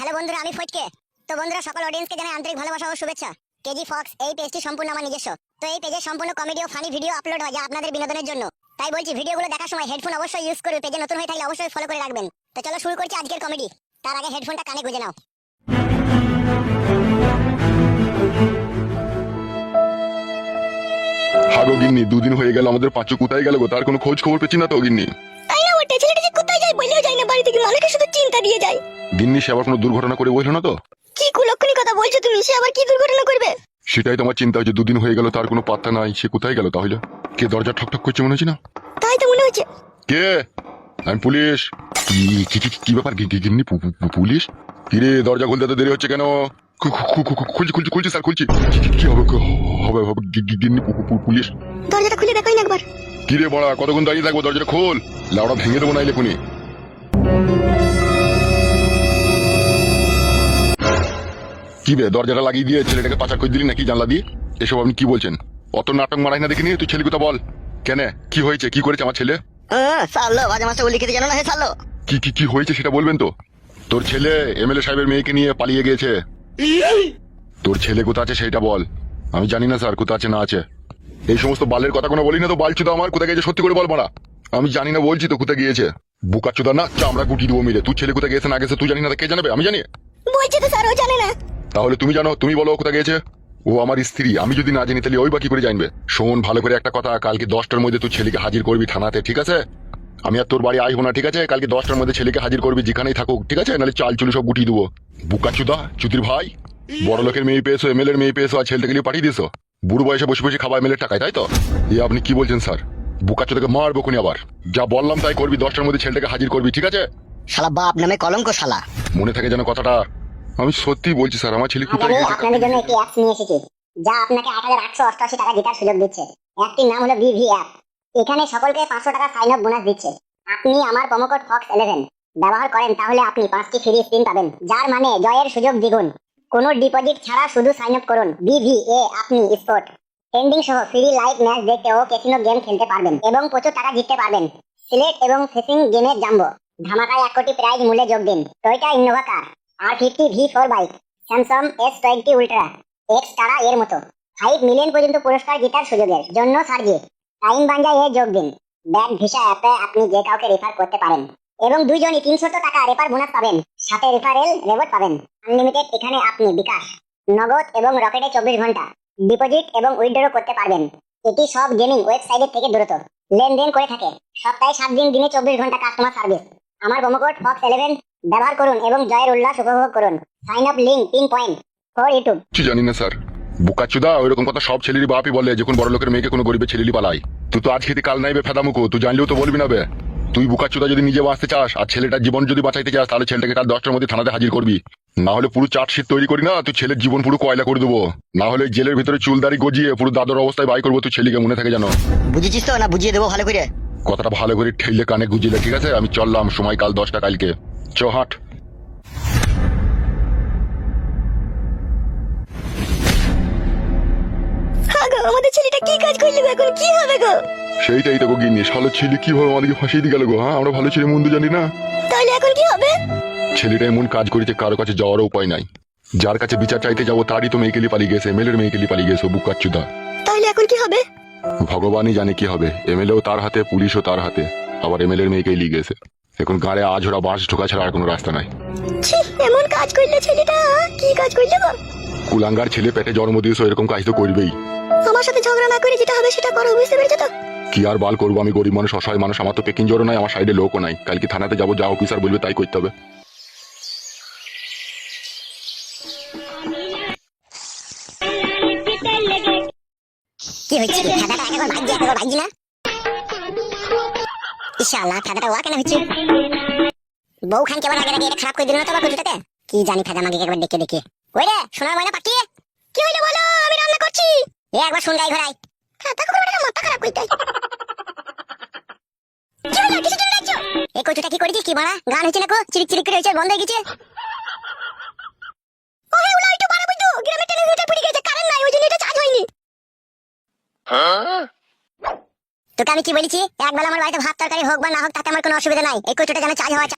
Hello বন্ধুরা আমি ফটকে। তো বন্ধুরা সকল অডিয়েন্সকে জানাই আন্তরিক ভালোবাসা ও শুভেচ্ছা। কেজি ফক্স এই পেজটি সম্পূর্ণ আমার নিজস্ব। তো এই পেজে সম্পূর্ণ কমেডি ও ফানি ভিডিও আপলোড হয় যা আপনাদের বিনোদনের জন্য। তাই বলছি ভিডিওগুলো দেখার সময় হেডফোন অবশ্যই ইউজ করবে পেজে নতুন হয়ে থাকলে অবশ্যই ফলো করে রাখবেন। তো চলো শুরু করছি আজকের কমেডি তার আগে হেডফোনটা কানে গুঁজে নাও। হাগো গিন্নি দুদিন হয়ে গেল আমাদের পাঁচু কোথায় গেল গো? তার কোনো খোঁজ খবর পেছি না তো গিন্নি? তাই না ওটা ছেলেটা যে কোথায় যায় বলেও যায় না বাড়ি থেকে মানুষকে শুধু চিন্তা দিয়ে যায়। গিন্নি সে আবার কোনো দুর্ঘটনা করে বলল না তো? কি কুলক্ষণী কথা বলছো তুমি? সে আবার কি দুর্ঘটনা করবে? সেটাই তোমার চিন্তা হচ্ছে দুদিন হয়ে গেল তার কোনো পাত্তা নাই সে কোথায় গেল তাহলে? কে দরজা ঠকঠক করছে মনে হচ্ছে না? তাই তো মনে হচ্ছে। কে? আমি পুলিশ। কি- কি কি- কি ব্যাপার গি- গি- গিন্নি পু- পু- পু- পুলিশ? কিরে দরজা খুলতে এত দেরি হচ্ছে কেন? খু- খু- খু- খু- খুলছি খুলছি খুলছি স্যার খুলছি। কি- কি- কি হবে কি- হবে হবে গি- গি- গিন্নি পু- পু- পু- পুলিশ? দরজাটা খুলে দেখাই না একবার। কিরে বড়া কতক্ষণ দাঁড়িয়ে থাকব দরজাটা খোল। লাউড়া ভেঙে দেবো নাইলে খুনি কি বে দরজাটা লাগিয়ে দিয়ে ছেলেটাকে পাচার করে দিলি নাকি জানলা দিয়ে? এসব আপনি কি বলছেন? অত নাটক মারাই না দেখে দেখিনি তুই ছেলে কথা বল। কেন কি হয়েছে? কি করেছে আমার ছেলে? বলি জানো না হে কি কি কি হয়েছে সেটা বলবেন তো? তোর ছেলে এমএলএ সাহেবের মেয়েকে নিয়ে পালিয়ে গিয়েছে। তোর ছেলে কোথা আছে সেটা বল। আমি জানি না স্যার কোথা আছে না আছে। এই সমস্ত বালের কথা কোনো বলি না তো বালচুদা তো আমার কোথায় গেছে সত্যি করে বল মারা। আমি জানি না বলছি তো কোথায় গিয়েছে। বুকা চুদা না চামড়া গুটি দেবো মিলে। তুই ছেলে কোথায় গেছে না গেছে তুই জানি না কে জানাবে? আমি জানি। বলছে তো স্যার ও জানে না। তাহলে তুমি জানো তুমি বলো কোথায় গেছে ও আমার স্ত্রী আমি যদি না জানি তাহলে ওই বাকি করে জানবে। শোন ভালো করে একটা কথা কালকে দশটার মধ্যে তুই ছেলেকে হাজির করবি থানাতে ঠিক আছে? আমি আর তোর বাড়ি আইবো না ঠিক আছে? কালকে দশটার মধ্যে ছেলেকে হাজির করবি যেখানেই থাকুক ঠিক আছে? নাহলে চাল চুলি সব গুটিয়ে দেবো। বুকা চুদা চুতির ভাই বড় লোকের মেয়ে পেয়েছ এমএলএর মেয়ে পেয়েছ আর ছেলেটাকে নিয়ে পাঠিয়ে দিয়েছ। বুড়ো বয়সে বসে বসে খাবার এমএলএর টাকায় তাই তো? এ আপনি কি বলছেন স্যার? বুকা চুদাকে মারবো খুনি আবার। যা বললাম তাই করবি দশটার মধ্যে ছেলেটাকে হাজির করবি ঠিক আছে? শালা বাপ নামে কলঙ্ক শালা। মনে থাকে যেন কথাটা আমি সত্যি বলছি স্যার আমার ছেলে কোথায় গেছে? আপনাদের জন্য একটি অ্যাপস নিয়ে এসেছি। যা আপনাকে আট হাজার আটশো অষ্টআশি টাকা জেতার সুযোগ দিচ্ছে। অ্যাপটির নাম হলো বিভি অ্যাপ এখানে সকলকে পাঁচশো টাকা সাইন আপ বোনাস দিচ্ছে। আপনি আমার প্রোমোকোড ফক্স ইলেভেন ব্যবহার করেন তাহলে আপনি পাঁচটি ফ্রি স্পিন পাবেন। যার মানে জয়ের সুযোগ দ্বিগুণ। কোনো ডিপোজিট ছাড়া শুধু সাইন আপ করুন। বিভি এ আপনি স্পোর্ট ট্রেন্ডিং সহ ফ্রি লাইভ ম্যাচ দেখতে ও ক্যাসিনো গেম খেলতে পারবেন এবং প্রচুর টাকা জিততে পারবেন। সিলেট এবং ফেসিং গেমের জাম্বো। ধামাকায় এক কোটি প্রাইজ মূল্যে যোগ দিন। টয়টা ইনোভা কার আর fifty V four bike Samsung S twenty ultra এক্সের মতো। ফাইভ মিলিয়ন পর্যন্ত পুরস্কার জেতার সুযোগের জন্য সার্জে টাইম এ যোগ দিন। ব্যাগ ভিসা অ্যাপে আপনি যে কাউকে রেফার করতে পারেন এবং দুইজনই তিনশত টাকা রেফার বোনাস পাবেন, সাথে রেফারেল রেবট পাবেন। আনলিমিটেড এখানে আপনি বিকাশ, নগদ এবং রকেটে চব্বিশ ঘণ্টা ডিপোজিট এবং উইথড্র করতে পারবেন। এটি সব গেমিং ওয়েবসাইটের থেকে দ্রুত লেনদেন করে থাকে। সপ্তাহে সাত দিন দিনে চব্বিশ ঘণ্টা কাস্টমার সার্ভিস আমার প্রোমোকোড ফক্স ইলেভেন ব্যবহার করুন এবং জয়ের উল্লাস উপভোগ করুন। Sign up link pin point for YouTube কিছু জানি না স্যার। বুকাচুদা ওইরকম কথা সব ছেলেরই বাপই বলে যখন বড় লোকের মেয়েকে কোনো গরিবের ছেলেলি পালাই তুই তো আজ খেতে কাল নাইবে ফেদামুকো তুই জানলেও তো বলবি না বে। তুই বুকাচুদা যদি নিজে বাঁচতে চাস আর ছেলেটার জীবন যদি বাঁচাইতে চাস তাহলে ছেলেটাকে কাল দশটার মধ্যে থানাতে হাজির করবি। না হলে পুরো চার্জশিট তৈরি করি না তুই ছেলের জীবন পুরো কয়লা করে দেবো। না হলে জেলের ভিতরে চুলদারি গজিয়ে পুরো দাদর অবস্থায় বাই করব তুই ছেলেকে মনে থাকে জানো বুঝেছিস তো না বুঝিয়ে দেবো ভালো করে? কথাটা ভালো করে ঠেলে কানে গুজিলে ঠিক আছে? আমি চললাম সময় কাল দশটা কালকে। চ হাট। গো আমাদের ছেলেটা কি কাজ করলে এখন? কি হবে গো? সেইটাই তো গিন্নি শালো ছেলে কীভাবে আমাদেরকে ফাঁসিয়ে দিয়ে গেল গো হ্যাঁ? আমরা ভালো ছেলে মন্দ জানি না। তাহলে এখন কি হবে? ছেলেটা এমন কাজ করেছে কারও কাছে যাওয়ারও উপায় নাই। যার কাছে বিচার চাইতে যাব তারই তো মেয়েকেলি পালিয়ে গেছে মেয়েকেলি পালিয়ে গেছে বুকাচ্চুদা তাহলে এখন কি হবে? ভগবানই জানে কি হবে। এমএলএও তার হাতে পুলিশও তার হাতে। আবার এমএলএর মেয়েকেই লিয়ে গেছে। এখন গাড়ে আজোড়া বাঁশ ঢোকা ছাড়া আর কোনো রাস্তা নাই। ছি এমন কাজ করলে ছেলেটা কি কাজ করলে গো কুলাঙ্গার ছেলে পেটে জন্ম দিয়েছ এরকম কাজ তো করবেই। আমার সাথে ঝগড়া না করে যেটা হবে সেটা করো বুঝতে পেরেছ তো? কি আর বাল করব আমি গরিব মানুষ অসহায় মানুষ আমার তো পেকিং জোরও নাই আমার সাইডে লোকও নাই। কালকে থানাতে যাব যা অফিসার বলবে তাই করতে হবে। কি হচ্ছে কি একবার ভাগ্য একবার ভাগ্য না ইনশাআল্লাহ ফেদাটা ওয়া কেন হচ্ছে বউ খান কেমন আগে আগে এটা খারাপ করে দিল না তো আবার কুটুটাতে কি জানি ফেদা মাগে একবার ডেকে ডেকে ওই রে, সোনার ময়না পাঠিয়ে। কি হইল বলো? আমি রান্না করছি। এ, একবার শুন গাই ঘোড়াই খাতা করে বেটা মাথা খারাপ করতে কি হলো? কিছু চলে যাচ্ছ? এই কচুটা কি করেছিস? কি মারা? গান হচ্ছে না কো? চিরিক চিরিক করে হচ্ছে বন্ধ হয়ে গেছে ও হে উলা একটু বাড়াবো তো গ্রামে টেলিভিশনটা পুড়ে গেছে কারেন্ট নাই ওই জন্য এটা চার্জ হয়নি তোকে আমি কি বলেছি? একবার আমার বাড়িতে ভাত তরকারি হোক বা না হোক, তাতে আমার কোনো অসুবিধা নাই। এই কচুটা যেন চার্জ হওয়া